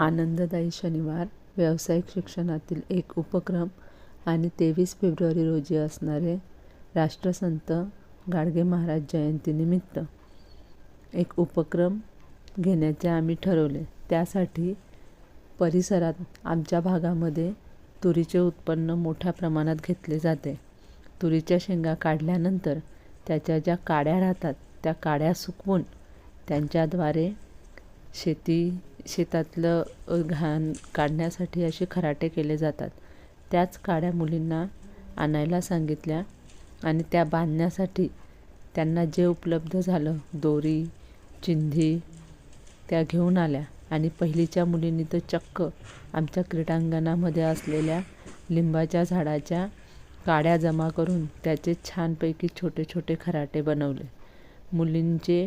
आनंददायी शनिवार व्यावसायिक शिक्षणातील एक उपक्रम आणि तेवीस फेब्रुवारी रोजी असणारे राष्ट्रसंत गाडगे महाराज जयंतीनिमित्त एक उपक्रम घेण्याचे आम्ही ठरवले. त्यासाठी परिसरात आमच्या भागामध्ये तुरीचे उत्पन्न मोठ्या प्रमाणात घेतले जाते. तुरीच्या शेंगा काढल्यानंतर त्याच्या ज्या काड्या राहतात त्या काड्या सुकवून त्यांच्याद्वारे शेती शेतातलं घाण काढण्यासाठी असे खराटे केले जातात. त्याच काड्या मुलींना आणायला सांगितल्या आणि त्या बांधण्यासाठी त्यांना जे उपलब्ध झालं दोरी चिंधी त्या घेऊन आल्या. आणि पहिलीच्या मुलींनी तर चक्क आमच्या क्रीडांगणामध्ये असलेल्या लिंबाच्या झाडाच्या काड्या जमा करून त्याचे छानपैकी छोटे छोटे खराटे बनवले. मुलींचे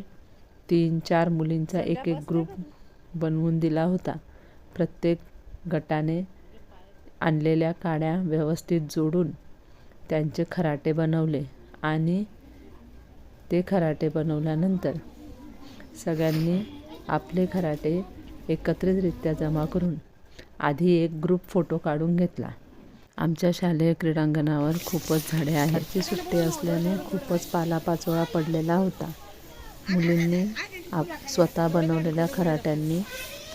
तीन चार मुलींचा एक एक ग्रुप बनवून दिला होता. प्रत्येक गटाने आणलेल्या काड्या व्यवस्थित जोडून त्यांचे खराटे बनवले आणि ते खराटे बनवल्यानंतर सगळ्यांनी आपले खराटे एकत्रितरित्या जमा करून आधी एक ग्रुप फोटो काढून घेतला. आमच्या शालेय क्रीडांगणावर खूपच झाडे आहेत. सुट्टी असल्याने खूपच पालापाचोळा पडलेला होता. मुलींनी आप स्वतः बनवलेल्या खराट्यांनी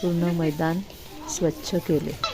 पूर्ण मैदान स्वच्छ केले.